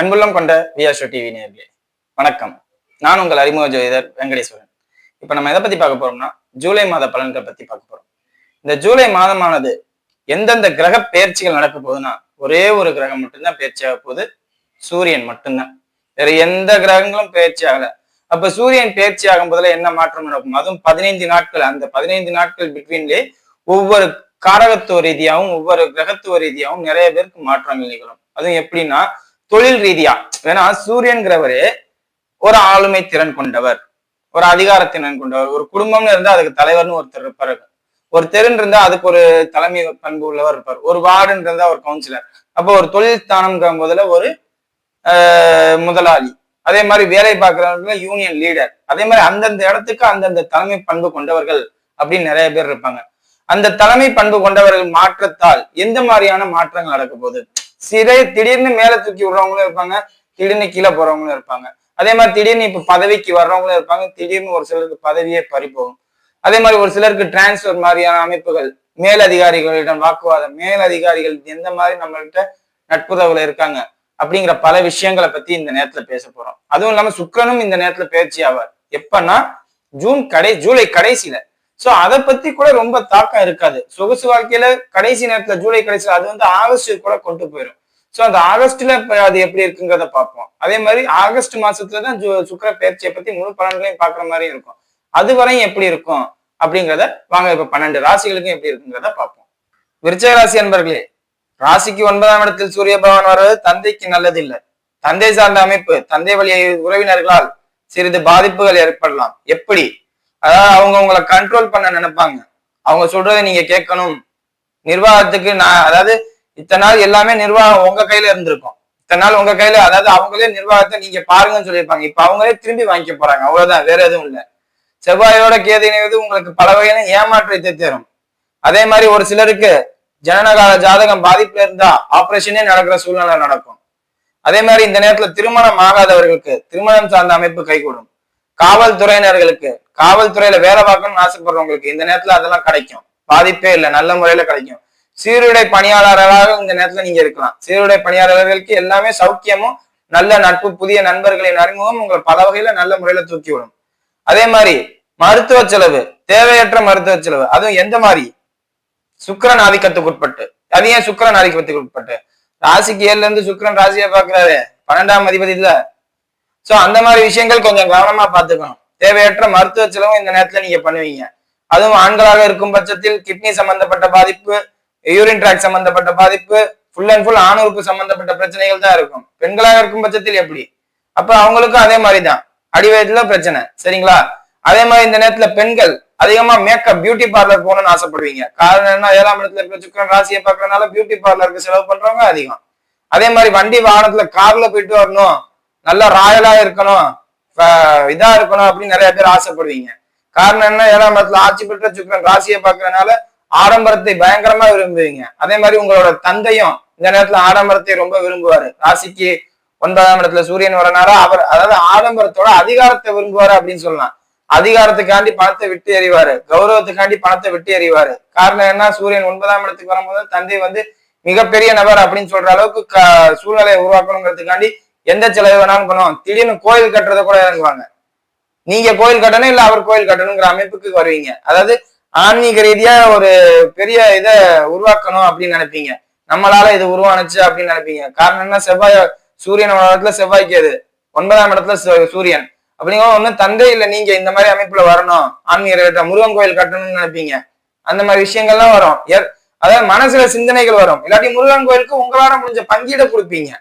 அன்புள்ளம் கொண்ட வியாஷோ டிவி நேர்களே வணக்கம். நான் உங்கள் அறிமுக ஜோதிடர் வெங்கடேஸ்வரன். இப்போ நம்ம எதை பத்தி பார்க்க போறோம்னா ஜூலை மாத பலன்கள் பத்தி பார்க்க போறோம். இந்த ஜூலை மாதமானது எந்தெந்த கிரக பயிற்சிகள் நடக்க போகுதுன்னா ஒரே ஒரு கிரகம் மட்டும்தான் பெயர்ச்சி ஆக போகுது. சூரியன் மட்டும்தான். வேற எந்த கிரகங்களும் பெயர்ச்சி ஆகல. அப்ப சூரியன் பயிற்சி ஆகும் போதுல என்ன மாற்றம் நடக்கும்? அதுவும் பதினைந்து நாட்கள். அந்த பதினைந்து நாட்கள் பிட்வீன்லே ஒவ்வொரு காரகத்துவ ரீதியாகவும் ஒவ்வொரு கிரகத்துவ ரீதியாகவும் நிறைய பேருக்கு மாற்றங்கள் நிகழும். அதுவும் எப்படின்னா தொழில் ரீதியா. ஏன்னா சூரியன்கிறவரு ஒரு ஆளுமை திறன் கொண்டவர். ஒரு அதிகாரத்திறன் கொண்டவர். ஒரு குடும்பம்னு இருந்தா அதுக்கு தலைவர்னு ஒருத்தர் இருப்பாரு. ஒரு தெருன்னு இருந்தா அதுக்கு ஒரு தலைமை பண்பு உள்ளவர் இருப்பார். ஒரு வார்டுன்னு இருந்தா ஒரு கவுன்சிலர் அப்போ ஒரு தொழில் ஸ்தானம்ங்கிற போதுல ஒரு ஆஹ், முதலாளி. அதே மாதிரி வேலை பார்க்கறவங்க யூனியன் லீடர் அதே மாதிரி அந்தந்த இடத்துக்கு அந்தந்த தலைமை பண்பு கொண்டவர்கள் அப்படின்னு நிறைய பேர் இருப்பாங்க. அந்த தலைமை பண்பு கொண்டவர்கள் மாற்றத்தால் எந்த மாதிரியான மாற்றங்கள் நடக்க போகுது? சிறை திடீர்னு மேல தூக்கி விடுறவங்களும் இருப்பாங்க திடீர்னு கீழே போறவங்களும் இருப்பாங்க. அதே மாதிரி திடீர்னு இப்ப பதவிக்கு வர்றவங்களும் இருப்பாங்க திடீர்னு ஒரு சிலருக்கு பதவியே பறிப்போகும் அதே மாதிரி ஒரு சிலருக்கு டிரான்ஸ்பர் மாதிரியான அமைப்புகள் மேலதிகாரிகளிடம் வாக்குவாதம் மேலதிகாரிகள் எந்த மாதிரி நம்மள்கிட்ட நட்புறவுல இருக்காங்க அப்படிங்கிற பல விஷயங்களை பத்தி இந்த நேரத்துல பேச போறோம். அதுவும் இல்லாம சுக்கரனும் இந்த நேரத்துல பயிற்சி ஆவார். எப்பன்னா ஜூன் கடை ஜூலை கடைசியில ஸோ அதை பத்தி கூட ரொம்ப தாக்கம் இருக்காது. சொகுசு வாழ்க்கையில கடைசி நேரத்துல ஜூலை கடைசியில் அது வந்து ஆகஸ்ட் கூட கொண்டு போயிடும் ஸோ அந்த ஆகஸ்ட்ல அது எப்படி இருக்குங்கிறத பார்ப்போம். அதே மாதிரி ஆகஸ்ட் மாசத்துல தான் சுக்கர சுக்கிர பயிற்சியை பத்தி முழு பலன்களையும் பார்க்குற மாதிரி இருக்கும். அது வரையும் எப்படி இருக்கும்? அப்படிங்கிறத வாங்க இப்ப பன்னெண்டு ராசிகளுக்கும் எப்படி இருக்குங்கிறத பார்ப்போம். விருச்சக ராசி அன்பர்களே ராசிக்கு ஒன்பதாம் இடத்தில் சூரிய பகவான் வர்றது தந்தைக்கு நல்லது இல்லை தந்தை சார்ந்த அமைப்பு தந்தை வழி உறவினர்களால் சிறிது பாதிப்புகள் ஏற்படலாம். எப்படி? அதாவது அவங்க உங்களை கண்ட்ரோல் பண்ண நினைப்பாங்க. அவங்க சொல்றதை நீங்க கேட்கணும். நிர்வாகத்துக்கு நான் அதாவது இத்தனை நாள் எல்லாமே நிர்வாகம் உங்க கையில இருந்திருக்கும். இத்தனை நாள் உங்க கையில அதாவது அவங்களே நிர்வாகத்தை நீங்க பாருங்கன்னு சொல்லியிருப்பாங்க. இப்ப அவங்களே திரும்பி வாங்கிக்க போறாங்க. அவ்வளவுதான் வேற எதுவும் இல்லை. செவ்வாயோட கேது இணைவது உங்களுக்கு பல வகையான ஏமாற்றத்தை தரும். அதே மாதிரி ஒரு சிலருக்கு ஜனனகால ஜாதகம் பாதிப்புல இருந்தா ஆபரேஷனே நடக்கிற சூழ்நிலை நடக்கும். அதே மாதிரி இந்த நேரத்துல திருமணம் ஆகாதவர்களுக்கு திருமணம் சார்ந்த அமைப்பு கைகூடும். காவல்துறையினர்களுக்கு காவல்துறையில வேலை பார்க்கணும்னு ஆசைப்படுறவங்களுக்கு இந்த நேரத்துல அதெல்லாம் கிடைக்கும். பாதிப்பே இல்லை நல்ல முறையில கிடைக்கும். சீருடை பணியாளர்களாக இந்த நேரத்துல நீங்க இருக்கலாம். சீருடை பணியாளர்களுக்கு எல்லாமே சௌக்கியமும் நல்ல நட்பு புதிய நண்பர்களின் அறிமுகம் உங்களை பல வகையில நல்ல முறையில தூக்கி விடும் அதே மாதிரி மருத்துவ செலவு தேவையற்ற மருத்துவ செலவு அதுவும் எந்த மாதிரி? சுக்கரன் ஆதிக்கத்துக்கு உட்பட்டு. அது ஏன் சுக்கரன் ஆதிக்கத்துக்கு உட்பட்டு? ராசிக்கு ஏழுல இருந்து சுக்கரன் ராசியை பாக்குறாரு பன்னெண்டாம் அதிபதி இல்ல. சோ அந்த மாதிரி விஷயங்கள் கொஞ்சம் கவனமா பாத்துக்கணும் தேவையற்ற மருத்துவ செலவும் இந்த நேரத்துல நீங்க பண்ணுவீங்க. அதுவும் ஆண்களாக இருக்கும் பட்சத்தில் கிட்னி சம்பந்தப்பட்ட பாதிப்பு யூரின் ட்ராக் சம்பந்தப்பட்ட பாதிப்பு ஃபுல் அண்ட் ஃபுல் ஆணுறுப்பு சம்பந்தப்பட்ட பிரச்சனைகள் தான் இருக்கும். பெண்களாக இருக்கும் பட்சத்தில் எப்படி? அப்ப அவங்களுக்கும் அதே மாதிரிதான். அடிவயத்துல பிரச்சனை சரிங்களா? அதே மாதிரி இந்த நேரத்துல பெண்கள் அதிகமா மேக்கப் பியூட்டி பார்லர் போகணும்னு ஆசைப்படுவீங்க. காரணம் என்ன? ஏழாம் இடத்துல இருக்கிற சுக்கரன் ராசியை பாக்குறதுனால பியூட்டி பார்லருக்கு செலவு பண்றவங்க அதிகம். அதே மாதிரி வண்டி வாகனத்துல கார்ல போயிட்டு வரணும். நல்லா ராயலா இருக்கணும். இதா இருக்கணும் அப்படின்னு நிறைய பேர் ஆசைப்படுவீங்க. காரணம் என்ன? ஏழாம் இடத்துல ஆட்சி பெற்ற சுக்கரன் ராசியை பார்க்கறதுனால ஆடம்பரத்தை பயங்கரமா விரும்புவீங்க. அதே மாதிரி உங்களோட தந்தையும் இந்த நேரத்துல ஆடம்பரத்தை ரொம்ப விரும்புவாரு. ராசிக்கு ஒன்பதாம் இடத்துல சூரியன் வரனால அவர் அதாவது ஆடம்பரத்தோட அதிகாரத்தை விரும்புவாரு அப்படின்னு சொல்லலாம். அதிகாரத்துக்காண்டி பணத்தை விட்டு எறிவாரு. கௌரவத்துக்காண்டி பணத்தை விட்டு எறிவாரு. காரணம் என்ன? சூரியன் ஒன்பதாம் இடத்துக்கு வரும்போது தந்தை வந்து மிகப்பெரிய நபர் அப்படின்னு சொல்ற அளவுக்கு சூழ்நிலையை உருவாக்கணுங்கிறதுக்காண்டி எந்த செலவு வேணாலும் பண்ணுவோம் திடீர்னு கோயில் கட்டுறத கூட இறங்குவாங்க. நீங்க கோயில் கட்டணும் இல்ல அவர் கோயில் கட்டணுங்கிற அமைப்புக்கு வருவீங்க. அதாவது ஆன்மீக ரீதியா ஒரு பெரிய இதை உருவாக்கணும் அப்படின்னு நினைப்பீங்க. நம்மளால இது உருவானுச்சு அப்படின்னு நினைப்பீங்க. காரணம் என்ன? செவ்வாய் சூரியன் இடத்துல செவ்வாய்க்கு அது. ஒன்பதாம் இடத்துல சூரியன். அப்படிங்கிற ஒண்ணு தந்தை இல்ல நீங்க இந்த மாதிரி அமைப்புல வரணும். ஆன்மீக ரீதியா முருகன் கோயில் கட்டணும்னு நினைப்பீங்க. அந்த மாதிரி விஷயங்கள்லாம் வரும். அதாவது மனசுல சிந்தனைகள் வரும். இல்லாட்டி முருகன் கோயிலுக்கு உங்களால முடிஞ்ச பங்கீட கொடுப்பீங்க.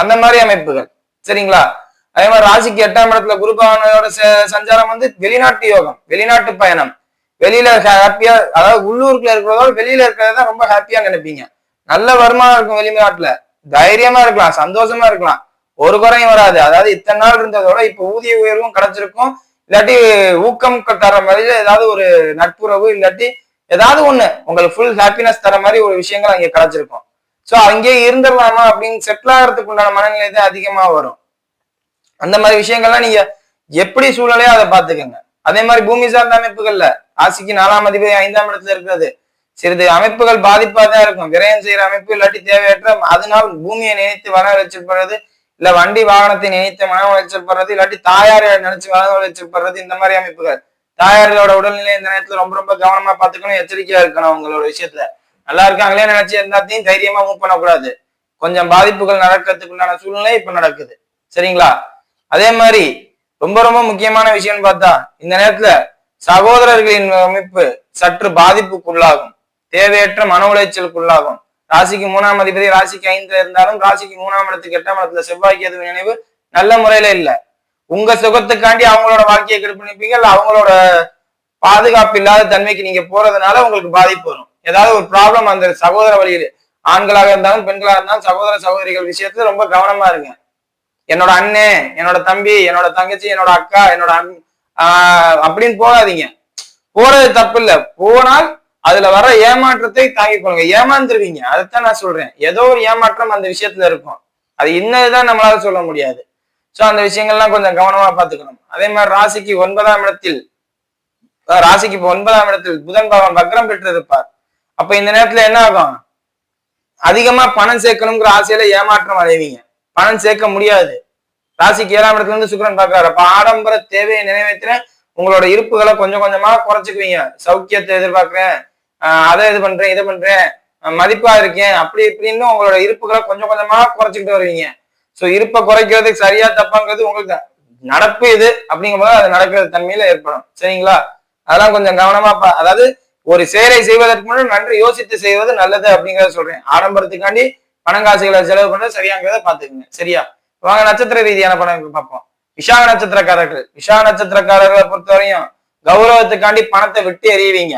அந்த மாதிரி அமைப்புகள். சரிங்களா? அதே மாதிரி ராசிக்கு எட்டாம் இடத்துல குரு பகவானோட ச- சஞ்சாரம் வந்து வெளிநாட்டு யோகம் வெளிநாட்டு பயணம். வெளியில ஹாப்பியா அதாவது உள்ளூருக்குள்ள இருக்கிறதோட வெளியில இருக்கிறத ரொம்ப ஹாப்பியா நினைப்பீங்க. நல்ல வருமானம் இருக்கும் வெளிநாட்டுல தைரியமா இருக்கலாம் சந்தோஷமா இருக்கலாம். ஒரு குறையும் வராது. அதாவது இத்தனை நாள் இருந்ததோட இப்ப ஊதிய உயர்வும் கிடைச்சிருக்கும். இல்லாட்டி ஊக்கம் தர மாதிரி ஏதாவது ஒரு நட்புறவு இல்லாட்டி ஏதாவது ஒண்ணு உங்களுக்கு ஃபுல் ஹாப்பினஸ் தர மாதிரி ஒரு விஷயங்கள் அங்கே கிடைச்சிருக்கும். சோ அங்கேயே இருந்துடலாமா அப்படின்னு செட்டில் ஆகிறதுக்கு உண்டான மனநிலை தான் அதிகமா வரும். அந்த மாதிரி விஷயங்கள்லாம் நீங்க எப்படி சூழலையோ அதை பாத்துக்கோங்க அதே மாதிரி பூமி சார்ந்த அமைப்புகள்ல ஆசிக்கு நாலாம் அதிபதி ஐந்தாம் இடத்துல இருக்கிறது. சிறிது அமைப்புகள் பாதிப்பா தான் இருக்கும். விரயம் செய்யற அமைப்பு இல்லாட்டி தேவையற்ற அதனால் பூமியை நினைத்து வர வச்சிருப்பது இல்ல வண்டி வாகனத்தை நினைத்து மன உளைச்சல் படுறது இல்லாட்டி தாயாரை நினைச்சு மன உளைச்சல் படுறது இந்த மாதிரி அமைப்புகள். தாயார்களோட உடல்நிலை இந்த நேரத்துல ரொம்ப ரொம்ப கவனமா பாத்துக்கணும் எச்சரிக்கையா இருக்கணும் அவங்களோட விஷயத்துல. நல்லா இருக்காங்களே நினைச்சு எல்லாத்தையும் தைரியமா மூவ் பண்ணக்கூடாது. கொஞ்சம் பாதிப்புகள் நடக்கிறதுக்குண்டான சூழ்நிலை இப்ப நடக்குது. சரிங்களா? அதே மாதிரி ரொம்ப ரொம்ப முக்கியமான விஷயம்னு பார்த்தா இந்த நேரத்துல சகோதரர்களின் அமைப்பு சற்று பாதிப்புக்குள்ளாகும். தேவையற்ற மன உளைச்சலுக்குள்ளாகும். ராசிக்கு மூணாம் அதிபதி ராசிக்கு ஐந்துல இருந்தாலும் ராசிக்கு மூணாம் இடத்துக்கு எட்டாம் இடத்துல செவ்வாய்க்கு எதுவும் நினைவு நல்ல முறையில இல்ல. உங்க சுகத்துக்காண்டி அவங்களோட வாழ்க்கையை கெடுப்பு நினைப்பீங்க இல்ல அவங்களோட பாதுகாப்பு இல்லாத தன்மைக்கு நீங்க போறதுனால உங்களுக்கு பாதிப்பு வரும். ஏதாவது ஒரு ப்ராப்ளம் அந்த சகோதர வழியில் ஆண்களாக இருந்தாலும் பெண்களாக இருந்தாலும் சகோதர சகோதரிகள் விஷயத்துல ரொம்ப கவனமா இருங்க. என்னோட அண்ணே என்னோட தம்பி என்னோட தங்கச்சி என்னோட அக்கா என்னோட ஆஹ் அப்படின்னு போகாதீங்க. போறது தப்பு இல்ல போனால் அதுல வர ஏமாற்றத்தை தாங்கிக் கொள்ளுங்க. ஏமாந்துருவீங்க. அதைத்தான் நான் சொல்றேன். ஏதோ ஒரு ஏமாற்றம் அந்த விஷயத்துல இருக்கும். அது இன்னதுதான் நம்மளால சொல்ல முடியாது. சோ அந்த விஷயங்கள்லாம் கொஞ்சம் கவனமா பாத்துக்கணும் அதே மாதிரி ராசிக்கு ஒன்பதாம் இடத்தில் ராசிக்கு இப்ப ஒன்பதாம் இடத்தில் புதன் பகவான் வக்ரம் பெற்றிருப்பார் அப்ப இந்த நேரத்துல என்ன ஆகும்? அதிகமா பணம் சேர்க்கணுங்கிற ஆசையில ஏமாற்றம் அடைவீங்க. பணம் சேர்க்க முடியாது. ராசிக்கு ஏழாம் இடத்துல இருந்து சுக்கரன் பாக்குறாரு அப்ப ஆடம்பர தேவையை நிறைவேற்ற உங்களோட இருப்புகளை கொஞ்சம் கொஞ்சமா குறைச்சுக்குவீங்க. சௌக்கியத்தை எதிர்பார்க்கிறேன். அதை இது பண்றேன் இதை பண்றேன். மதிப்பா இருக்கேன். அப்படி இப்படின்னு உங்களோட இருப்புகளை கொஞ்சம் கொஞ்சமா குறைச்சிக்கிட்டு வருவீங்க. சோ இருப்பை குறைக்கிறதுக்கு சரியா தப்பாங்கிறது உங்களுக்கு நடப்பு இது. அப்படிங்கும்போது அது நடக்கிற தன்மையில ஏற்படும். சரிங்களா? அதெல்லாம் கொஞ்சம் கவனமா அதாவது ஒரு செயலை செய்வதற்கு முன்னாடி நன்றி யோசித்து செய்வது நல்லது அப்படிங்கிறத சொல்றேன். ஆடம்பரத்துக்காண்டி பணங்காசுகளை செலவு பண்றது சரியாங்கிறத பாத்துக்கோங்க சரியா? வாங்க நட்சத்திர ரீதியான பணம் பார்ப்போம். விஷாக நட்சத்திரக்காரர்கள். விஷாக நட்சத்திரக்காரர்களை பொறுத்தவரையும் கௌரவத்துக்காண்டி பணத்தை விட்டு எறிவீங்க.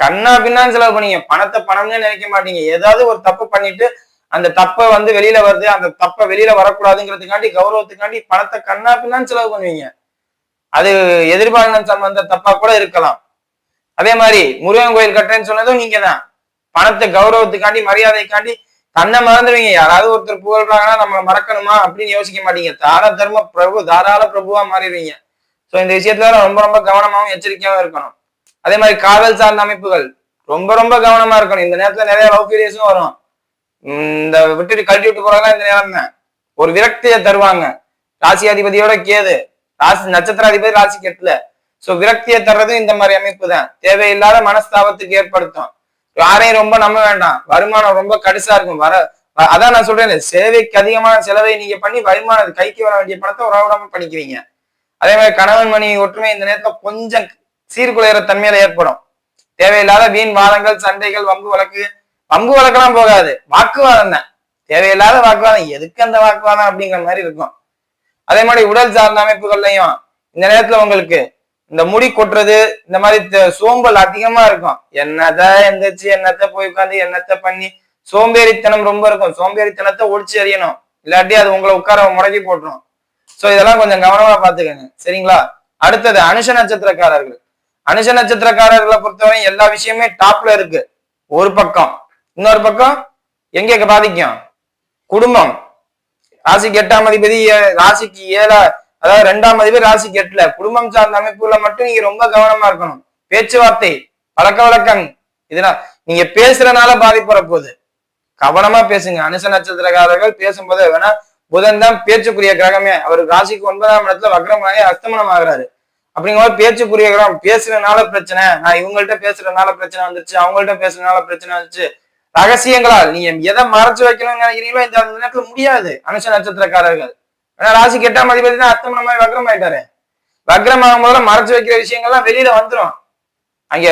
கண்ணா பின்னான்னு செலவு பண்ணீங்க. பணத்தை பணம்னு நினைக்க மாட்டீங்க. ஏதாவது ஒரு தப்பு பண்ணிட்டு அந்த தப்பை வந்து வெளியில வருது. அந்த தப்பை வெளியில வரக்கூடாதுங்கிறதுக்காண்டி கௌரவத்துக்காண்டி பணத்தை கண்ணா பின்னான்னு செலவு பண்ணுவீங்க. அது எதிர்பாலினம் சம்பந்த தப்பா கூட இருக்கலாம். அதே மாதிரி முருகன் கோயில் கட்டுறேன்னு சொன்னதும் நீங்க தான் பணத்தை கௌரவத்துக்காண்டி மரியாதைக்காண்டி தன்னை மறந்துடுவீங்க. யாராவது ஒருத்தர் புகழ்றாங்கன்னா நம்மளை மறக்கணுமா அப்படின்னு யோசிக்க மாட்டீங்க. தார தர்ம பிரபு தாராள பிரபுவா மாறிடுவீங்க. ஸோ இந்த விஷயத்துல ரொம்ப ரொம்ப கவனமாகவும் எச்சரிக்கையாகவும் இருக்கணும். அதே மாதிரி காதல் சார்ந்த அமைப்புகள் ரொம்ப ரொம்ப கவனமா இருக்கணும். இந்த நேரத்துல நிறைய லவ் ஃபீலியர்ஸும் வரும் இந்த விட்டுட்டு கழட்டி விட்டு போறதெல்லாம் இந்த நேரம் தான் ஒரு விரக்தியை தருவாங்க. ராசி அதிபதியோட கேது ராசி நட்சத்திர அதிபதி ராசி கெட்டல. சோ விரக்தியை தர்றதும் இந்த மாதிரி அமைப்பு தான் தேவையில்லாத மனஸ்தாபத்துக்கு ஏற்படுத்தும். யாரையும் ரொம்ப நம்ப வேண்டாம். வருமானம் ரொம்ப கடுசா இருக்கும். வர அதான் நான் சொல்றேன் சேவைக்கு அதிகமான செலவை நீங்க பண்ணி வருமானம் கைக்கு வர வேண்டிய பணத்தை உறவிடாம பண்ணிக்குவீங்க அதே மாதிரி கணவன் மணி ஒற்றுமை இந்த நேரத்துல கொஞ்சம் சீர்குலையிற தன்மையில ஏற்படும். தேவையில்லாத வீண் வாதங்கள் சண்டைகள் வம்பு வழக்கு. வம்பு வழக்கெல்லாம் போகாது. வாக்குவாதம் தான். தேவையில்லாத வாக்குவாதம். எதுக்கு அந்த வாக்குவாதம் அப்படிங்கிற மாதிரி இருக்கும். அதே மாதிரி உடல் சார்ந்த அமைப்புகள்லையும் இந்த நேரத்துல உங்களுக்கு இந்த முடி கொட்டுறது இந்த மாதிரி சோம்பல் அதிகமா இருக்கும். என்னதான் எந்திரிச்சு என்னத்த போய் உட்காந்து என்னத்த பண்ணி சோம்பேறித்தனம் ரொம்ப இருக்கும். சோம்பேறித்தனத்தை ஒழிச்சு எறியணும். இல்லாட்டி அது உங்களை உட்கார முடக்கி போட்டுரும். சோ இதெல்லாம் கொஞ்சம் கவனமா பாத்துக்கோங்க சரிங்களா? அடுத்தது அனுஷ நட்சத்திரக்காரர்கள். அனுஷ நட்சத்திரக்காரர்களை பொறுத்தவரை எல்லா விஷயமே டாப்ல இருக்கு. ஒரு பக்கம். இன்னொரு பக்கம் எங்க பாதிக்கும். குடும்பம். ராசிக்கு எட்டாம் அதிபதி ஏ- ராசிக்கு ஏழா அதாவது ரெண்டாம் மதிப்பு ராசிக்கு எட்டுல குடும்பம் சார்ந்த அமைப்புல மட்டும் நீங்க ரொம்ப கவனமா இருக்கணும். பேச்சுவார்த்தை பழக்க வழக்கம் இதெல்லாம் நீங்க பேசுறதுனால பாதிப்பு வரப்போகுது. கவனமா பேசுங்க. அனுச நட்சத்திரக்காரர்கள் பேசும்போது வேணா புதன் தான் பேச்சுக்குரிய கிரகமே. அவர் ராசிக்கு ஒன்பதாம் இடத்துல வக்ரமாகி அஸ்தமனம் ஆகுறாரு. அப்படிங்கும்போது பேச்சுக்குரிய கிரகம் பேசுறதுனால பிரச்சனை நான் இவங்கள்ட்ட பேசுறதுனால பிரச்சனை வந்துருச்சு அவங்கள்ட்ட பேசுறதுனால பிரச்சனை வந்துச்சு ரகசியங்களா நீங்க எதை மறைச்சு வைக்கணும்னு நினைக்கிறீங்களோ இந்த நேரத்துல முடியாது அனுஷ நட்சத்திரக்காரர்கள். ஏன்னா ராசிக்கு எட்டாம் அதிபதி தான் அஸ்தமனமாய் வக்ரம் ஆயிட்டாரு வக்ரம் ஆகும் போதுல மறைச்சு வைக்கிற விஷயங்கள்லாம் வெளியில வந்துரும். அங்க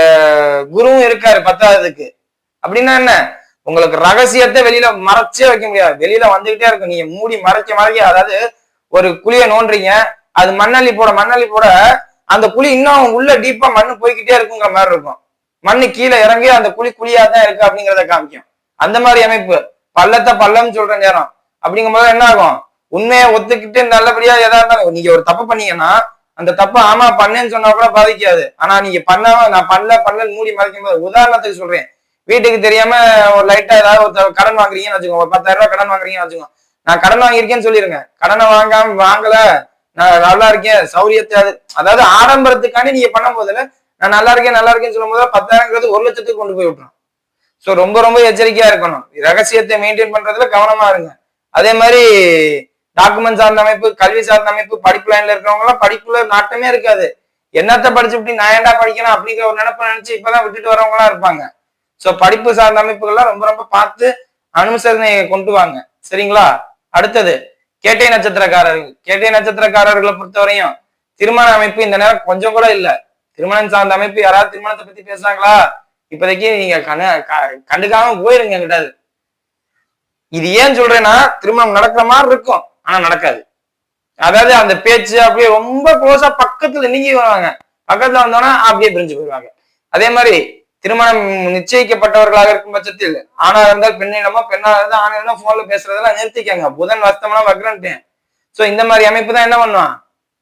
குருவும் இருக்காரு பத்தாவதுக்கு. அப்படின்னா என்ன? உங்களுக்கு ரகசியத்தை வெளியில மறைச்சே வைக்க முடியாது. வெளியில வந்துகிட்டே இருக்கும். நீங்க மூடி மறைக்க மறைக்க அதாவது ஒரு குழிய நோண்டுறீங்க. அது மண்ணள்ளி போட மண்ணள்ளி போட அந்த குழி இன்னும் உள்ள டீப்பா மண்ணு போய்க்கிட்டே இருக்குங்கிற மாதிரி இருக்கும். மண்ணு கீழே இறங்கி அந்த குழி குழியா தான் இருக்கு அப்படிங்கிறத காமிக்கும். அந்த மாதிரி அமைப்பு. பள்ளத்தை பள்ளம்னு சொல்ற நேரம். அப்படிங்கும்போது என்ன ஆகும்? உண்மையை ஒத்துக்கிட்டு நல்லபடியா எதா இருந்தாலும் நீங்க ஒரு தப்பு பண்ணீங்கன்னா அந்த தப்பு ஆமா பண்ணேன்னு சொன்னா கூட பாதிக்காது. ஆனா நீங்க பண்ணாம நான் பண்ணல பண்ணல மூடி மறைக்கும் போது உதாரணத்துக்கு சொல்றேன். வீட்டுக்கு தெரியாம ஒரு லைட்டா ஏதாவது ஒரு கடன் வாங்குறீங்கன்னு வச்சுக்கோங்க. ஒரு பத்தாயிரம் ரூபாய் கடன் வாங்குறீங்கன்னு வச்சுக்கோங்க. நான் கடன் வாங்கியிருக்கேன்னு சொல்லிருங்க. கடனை வாங்காம வாங்கல. நான் நல்லா இருக்கேன். சௌரியத்தை அது அதாவது ஆடம்பரத்துக்காண்டி நீங்க பண்ணும் போதுல நான் நல்லா இருக்கேன் நல்லா இருக்கேன்னு சொல்லும் போது பத்தாயிரங்கிறது ஒரு லட்சத்துக்கு கொண்டு போய் விட்டுரும். ஸோ ரொம்ப ரொம்ப எச்சரிக்கையா இருக்கணும். ரகசியத்தை மெயின்டைன் பண்றதுல கவனமா இருங்க. அதே மாதிரி டாக்குமெண்ட் சார்ந்த அமைப்பு கல்வி சார்ந்த அமைப்பு படிப்பு லைன்ல இருக்கிறவங்க எல்லாம் படிப்புல நாட்டமே இருக்காது. என்னத்த படிச்சு இப்படி நான் ஏன்டா படிக்கணும் அப்படிங்கிற ஒரு நினைப்பு நினைச்சு இப்பதான் விட்டுட்டு வரவங்களாம் இருப்பாங்க. சோ படிப்பு சார்ந்த அமைப்புகள்லாம் ரொம்ப ரொம்ப பார்த்து அனுசரணையை கொண்டு வாங்க. சரிங்களா? அடுத்தது கேட்டை நட்சத்திரக்காரர்கள். கேட்டை நட்சத்திரக்காரர்களை பொறுத்தவரையும் திருமண அமைப்பு இந்த நேரம் கொஞ்சம் கூட இல்ல. திருமணம் சார்ந்த அமைப்பு யாராவது திருமணத்தை பத்தி பேசுறாங்களா? இப்போதைக்கு நீங்க கண்ண க- கண்டுக்காம போயிருங்க கிட்டாது இது ஏன் சொல்றேன்னா திருமணம் நடக்கிற மாதிரி இருக்கும். ஆனா நடக்காது. அதாவது அந்த பேச்சு அப்படியே ரொம்ப க்ளோஸா பக்கத்துல நீங்கி வருவாங்க. பக்கத்துல வந்தோன்னா அப்படியே பிரிஞ்சு போயிடுவாங்க. அதே மாதிரி திருமணம் நிச்சயிக்கப்பட்டவர்களாக இருக்கும் பட்சத்தில் ஆணா இருந்தால் பெண்ணிடமோ பெண்ணா இருந்தால் ஆணிடமோ போன்ல பேசுறதெல்லாம் நிறுத்திக்கங்க. புதன் வர்த்தமெல்லாம் வக்கரன்ட்டேன் ஸோ இந்த மாதிரி அமைப்பு தான் என்ன பண்ணுவான்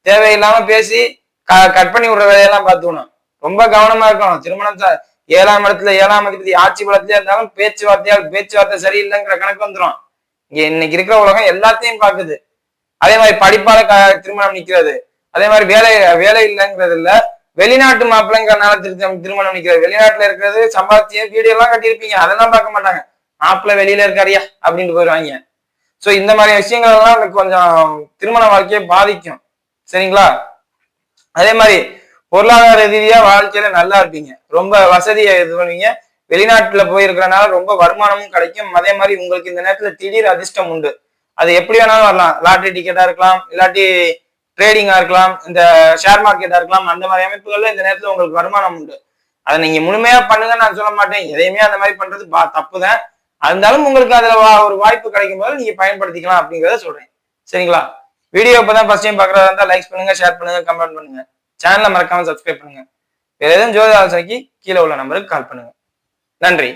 தேவையில்லாம பேசி க கட் பண்ணி விடுற வேலையெல்லாம் பார்த்துக்கணும். ரொம்ப கவனமா இருக்கணும். திருமணம் ஏழாம் இடத்துல ஏழாம் இடத்துல ஆட்சி பலத்திலே இருந்தாலும் பேச்சுவார்த்தையால் பேச்சுவார்த்தை சரியில்லைங்கிற கணக்கு வந்துடும் இங்க இன்னைக்கு இருக்கிற உலகம் எல்லாத்தையும் பார்க்குது. அதே மாதிரி படிப்பால க- திருமணம் நிக்கிறது. அதே மாதிரி வேலை வேலை இல்லைங்கிறது இல்ல. வெளிநாட்டு மாப்பிள்ளைங்கிறனால திரு- திருமணம் நிக்கிறது. வெளிநாட்டுல இருக்கிறது சம்பாத்தியம் வீடியோ எல்லாம் கட்டியிருப்பீங்க. அதெல்லாம் பார்க்க மாட்டாங்க. மாப்பிள்ள வெளியில இருக்காரியா? அப்படின்ட்டு போயிடுவாங்க. சோ இந்த மாதிரி விஷயங்கள் எல்லாம் எனக்கு கொஞ்சம் திருமண வாழ்க்கையை பாதிக்கும். சரிங்களா? அதே மாதிரி பொருளாதார ரீதியா வாழ்க்கையில நல்லா இருப்பீங்க. ரொம்ப வசதியை இது பண்ணுவீங்க. வெளிநாட்டுல போயிருக்கிறனால ரொம்ப வருமானமும் கிடைக்கும். அதே மாதிரி உங்களுக்கு இந்த நேரத்துல திடீர் அதிர்ஷ்டம் உண்டு. அது எப்படி வேணாலும் வரலாம். லாட்ரி டிக்கெட்டா இருக்கலாம். இல்லாட்டி ட்ரேடிங்கா இருக்கலாம். இந்த ஷேர் மார்க்கெட்டா இருக்கலாம். அந்த மாதிரி அமைப்புகள்ல இந்த நேரத்துல உங்களுக்கு வருமானம் உண்டு. அதை நீங்க முழுமையா பண்ணுங்க. நான் சொல்ல மாட்டேன். எதையுமே அந்த மாதிரி பண்றது தப்பு தான் இருந்தாலும் உங்களுக்கு அதுல வா- ஒரு வாய்ப்பு கிடைக்கும் போது நீங்க பயன்படுத்திக்கலாம் அப்படிங்கிறத சொல்றேன். சரிங்களா? வீடியோ இப்பதான் ஃபர்ஸ்ட் டைம் பாக்குறதா இருந்தா லைக் பண்ணுங்க ஷேர் பண்ணுங்க கமெண்ட் பண்ணுங்க. சேனலை மறக்காம சப்ஸ்கிரைப் பண்ணுங்க. வேற எதுவும் ஜோதி ஆலோசனைக்கு கீழே உள்ள நம்பருக்கு கால் பண்ணுங்க. நன்றி.